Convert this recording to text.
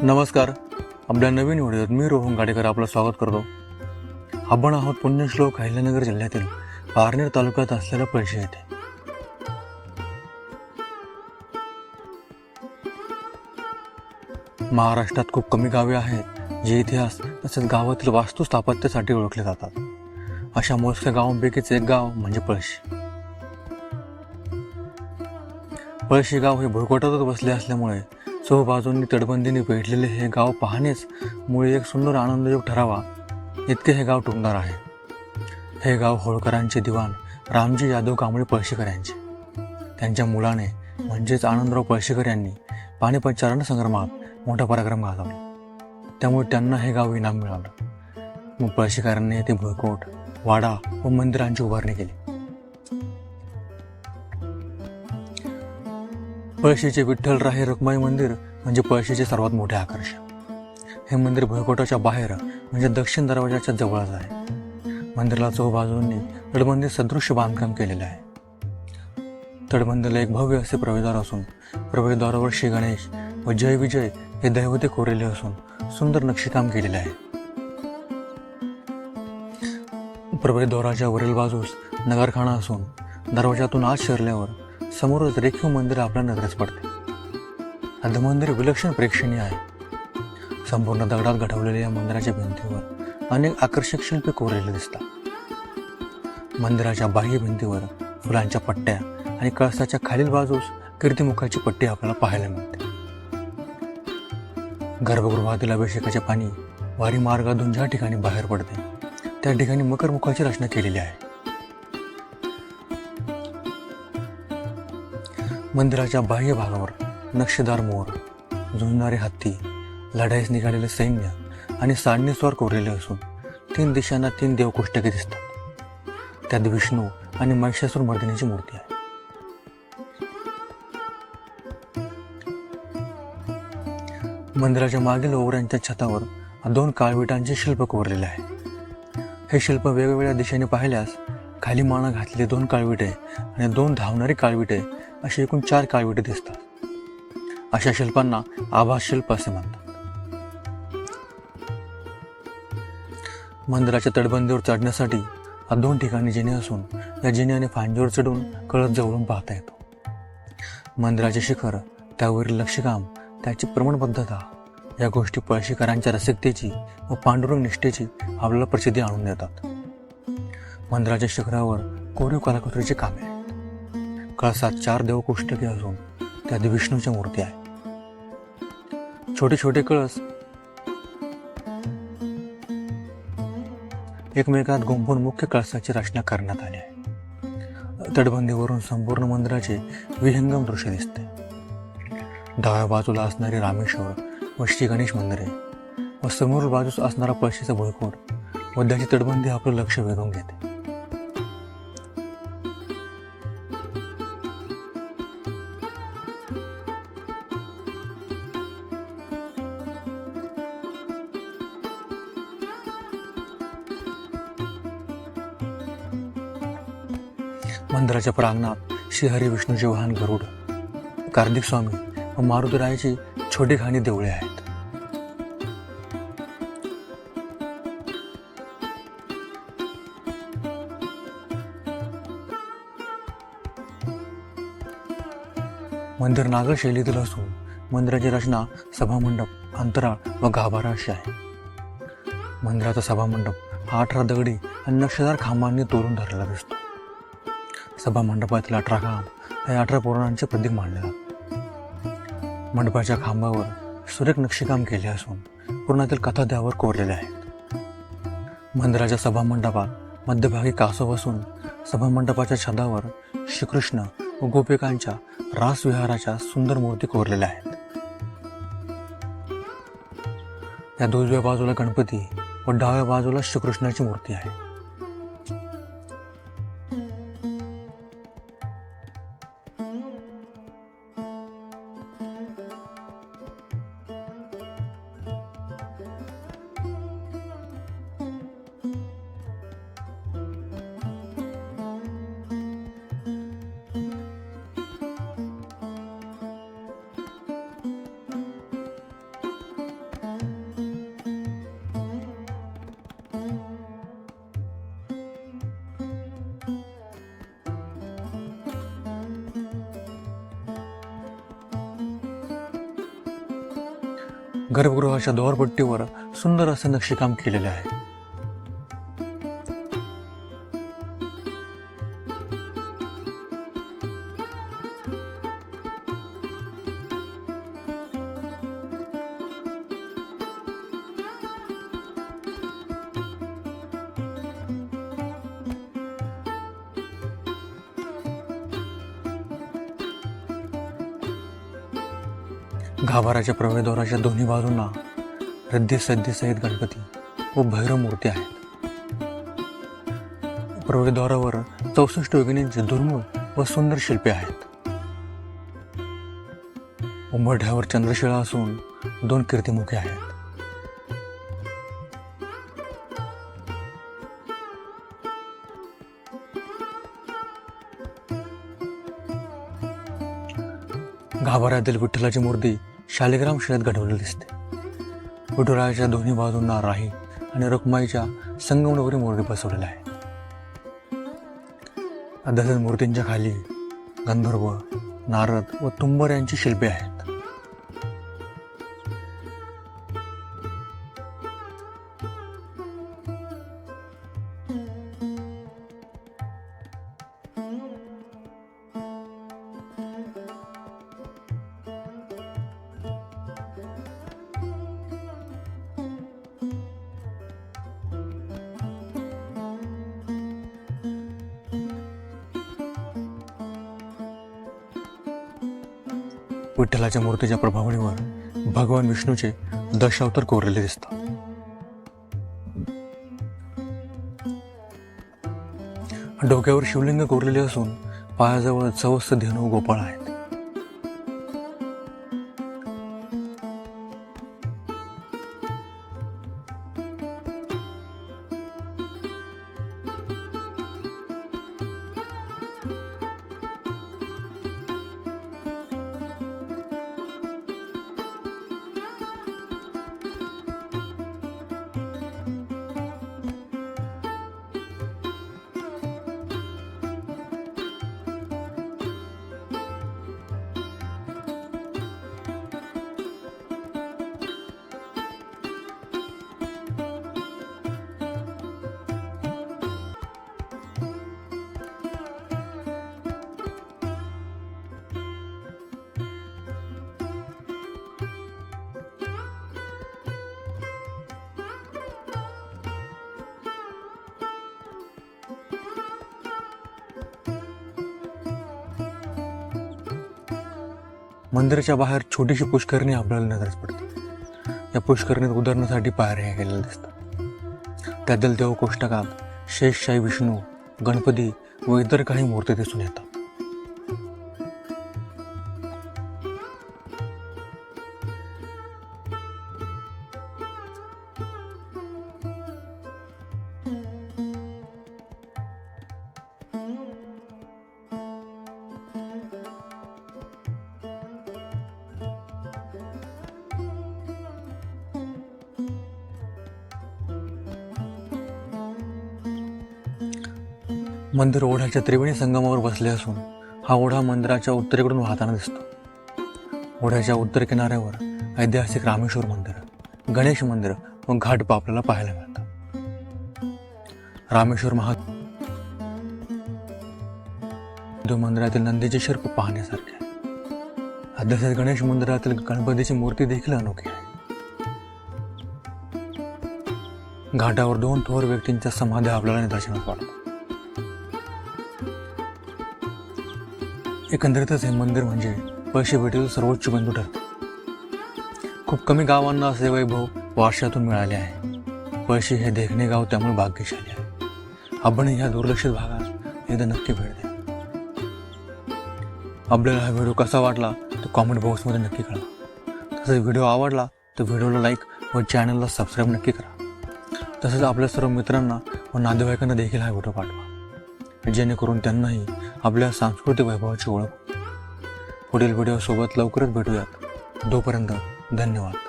नमस्कार. आपल्या नवीन व्हिडिओत मी रोहन गाडेकर आपलं स्वागत करतो. आपण आहोत पुण्यश्लोक अहिल्यानगर जिल्ह्यातील पारनेर तालुक्यात असलेल्या पळशी येथे. महाराष्ट्रात खूप कमी गावे आहेत जे इतिहास तसेच गावातील वास्तू स्थापत्यासाठी ओळखले जातात. अशा मोजक्या गावांपैकीच एक गाव म्हणजे पळशी. पळशी गाव हे भुरकोटातच बसले असल्यामुळे चहूबाजूंनी तटबंदीने वेढलेले हे गाव पाहणेच मुळे एक सुंदर आनंदयोग ठरावा. इतके हे गाव टुकणार आहे. हे गाव होळकरांचे दिवाण रामजी यादव कांबळे पळशीकर यांचे त्यांच्या मुलाने म्हणजेच आनंदराव पळशीकर यांनी पानिपतच्या संग्रामात मोठा पराक्रम गाजवला. त्यामुळे त्यांना हे गाव इनाम मिळालं. मग पळशीकरांनी येथे भुळकोट वाडा व मंदिरांची उभारणी केली. पळशीचे विठ्ठलराहे रखमाई मंदिर म्हणजे पळशीचे सर्वात मोठे आकर्षण. हे मंदिर भुईकोटाच्या बाहेर म्हणजे दक्षिण दरवाजाच्या जवळच आहे. मंदिराला चौबाजूंनी तटबंदी सदृश्य बांधकाम केलेले आहे. तटबंदीला एक भव्य असे प्रवेशद्वार असून प्रवेशद्वारावर श्री गणेश व जय विजय हे दैवते कोरलेले असून सुंदर नक्षीकाम केलेले आहे. प्रवेशद्वाराच्या वरील बाजूस नगरखाना असून दरवाजातून आत शिरल्यावर समोरच रेखीव मंदिर आपल्या नजरेस पडते. हे मंदिर विलक्षण प्रेक्षणीय आहे. संपूर्ण दगडात घडवलेल्या या मंदिराच्या भिंतीवर अनेक आकर्षक शिल्पे कोरलेले दिसतात. मंदिराच्या बाह्य भिंतीवर फुलांच्या पट्ट्या आणि कळसाच्या खालील बाजूस कीर्तिमुखाची पट्टी आपल्याला पाहायला मिळते. गर्भगृहातील अभिषेकाचे पाणी वारी मार्गातून ज्या ठिकाणी बाहेर पडते त्या ठिकाणी मकरमुखाची रचना केलेली आहे. मंदिराच्या बाह्य भागावर नक्षीदार मोर झुंजणारे हत्ती लढाईस निघालेले सैन्य आणि सांडणीस्वर कोरलेले असून तीन दिशांना तीन देवकोष्टके दिसतात. त्यात विष्णू आणि महिषासूर मर्दिनीची मूर्ती आहे. मंदिराच्या मागील ओवऱ्यांच्या छतावर दोन काळविटांचे शिल्प कोरलेले आहे. हे शिल्प वेगवेगळ्या दिशेने पाहिल्यास खाली माना घातलेले दोन काळविटे आणि दोन धावणारी काळविटे अशी एकूण चार काळविटे दिसतात. अशा शिल्पांना आभास शिल्प असे म्हणतात. मंदिराच्या तटबंदीवर चढण्यासाठी हा दोन ठिकाणी जिने असून या जिन्याने फांजीवर चढून कळत जवळून पाहता येतो. मंदिराचे शिखर त्यावरील लक्षकाम त्याची प्रमाणबद्धता या गोष्टी पळशीकरांच्या रसिकतेची व पांडुरंग निष्ठेची आपल्याला प्रसिद्धी आणून देतात. मंदिराच्या शिखरावर कोरीव कलाकृतीचे कामे. कळसात चार देवकोष्टके असून त्यात विष्णूच्या मूर्ती आहे. छोटे छोटे कळस. एकमेकात गुंफून मुख्य कळसाची रचना करण्यात आली आहे. तटबंदीवरून संपूर्ण मंदिराचे विहंगम दृश्य दिसते. डाव्या बाजूला असणारे रामेश्वर व श्री गणेश मंदिरे व समोर बाजूस असणारा पळशीचा भुईकोट व त्याची तटबंदी आपलं लक्ष वेधून घेते. मंदिराच्या प्रांगणात श्रीहरी विष्णूचे वाहन गरुड कार्तिक स्वामी व मारुतीरायाची छोटी खाणी देवळे आहेत. मंदिर नागर शैलीतील असून मंदिराची रचना सभामंडप अंतराळ व गाभारा अशी आहे. मंदिराचा सभामंडप हा अठरा दगडी आणि नक्षीदार खांबांनी तोरून धरलेला दिसतो. सभा मंडपातील अठरा खांब या अठरा पौराणांचे प्रतीक मानले मंडपाच्या खांबावर सुरेख नक्षीकाम केले असून पूर्णातील कथा त्यावर कोरलेल्या आहेत. मंदिराच्या सभा मंडपात मध्यभागी कासव असून सभा मंडपाच्या श्रीकृष्ण व गोपिकांच्या रासविहाराच्या सुंदर मूर्ती कोरलेल्या आहेत. या दुजव्या बाजूला गणपती व डाव्या बाजूला श्रीकृष्णाची मूर्ती आहे. गर्भगृहाच्या द्वारपट्टीवर सुंदर असं नक्षीकाम केलेलं आहे. गाभाराच्या प्रवेशद्वाराच्या दोन्ही बाजूंना रद्दी सहित गणपती व भैरव मूर्ती आहेत. प्रवेशद्वारावर चौसष्ट योगिनींचे दुर्मिळ व सुंदर शिल्पे आहेत. उंबरठ्यावर चंद्रशिळा असून दोन कीर्तिमुखे आहेत. गाभाऱ्यातील विठ्ठलाची मूर्ती शालिग्राम शिळेत घडवलेली दिसते. विठुरायाच्या दोन्ही बाजूंना राही आणि रुक्माईच्या संगमनगरी मूर्ती बसवलेल्या आहे तसेच मूर्तींच्या खाली गंधर्व नारद व तुंबर यांची शिल्पे आहेत. विठ्ठलाच्या मूर्तीच्या प्रभावणीवर भगवान विष्णूचे दशावतार कोरलेले दिसतात. डोक्यावर शिवलिंग कोरलेले असून पायाजवळ चवस्त धेनू गोपाळ आहेत. मंदिराच्या बाहेर छोटीशी पुष्करणी आपल्याला नजरेस पडते. या पुष्करणीत उदाहरणासाठी पायऱ्या केलेल्या दिसतात. त्यातील देव कोष्टकात शेषशाही विष्णू गणपती व इतर काही मूर्ती दिसून येतात. मंदिर ओढ्याच्या त्रिवेणी संगमावर बसले असून हा ओढा मंदिराच्या उत्तरेकडून वाहताना दिसतो. ओढ्याच्या उत्तर किनाऱ्यावर ऐतिहासिक रामेश्वर मंदिर गणेश मंदिर व घाट आपल्याला पाहायला मिळतात. रामेश्वर महा मंदिरातील नंदीचे शिल्प पाहण्यासारखे आहे. गणेश मंदिरातील गणपतीची मूर्ती देखील अनोखी आहे. घाटावर दोन थोर व्यक्तींच्या समाध्या आपल्याला निदर्शनास वाटतात. एकंदरीतच हे मंदिर म्हणजे पैसे भेटील सर्वोच्च बिंदू ठरतो. खूप कमी गावांना असे वैभव वारशातून मिळाले आहे. पैसे हे देखणे गाव त्यामुळे भाग्यशाली आहे. आपण ह्या दुर्लक्षित भागात एकदा नक्की भेट द्या. आपल्याला हा व्हिडिओ कसा वाटला तो कॉमेंट बॉक्समध्ये नक्की करा तसेच व्हिडिओ आवडला तर व्हिडिओला लाईक व चॅनलला सबस्क्राईब नक्की करा. तसेच आपल्या सर्व मित्रांना व नातेवाईकांना देखील हा व्हिडिओ पाठवा. जेणेकरून त्यांनाही आपल्या सांस्कृतिक वैभवाची ओळख पुढील व्हिडिओसोबत लवकरच भेटूयात. तोपर्यंत धन्यवाद.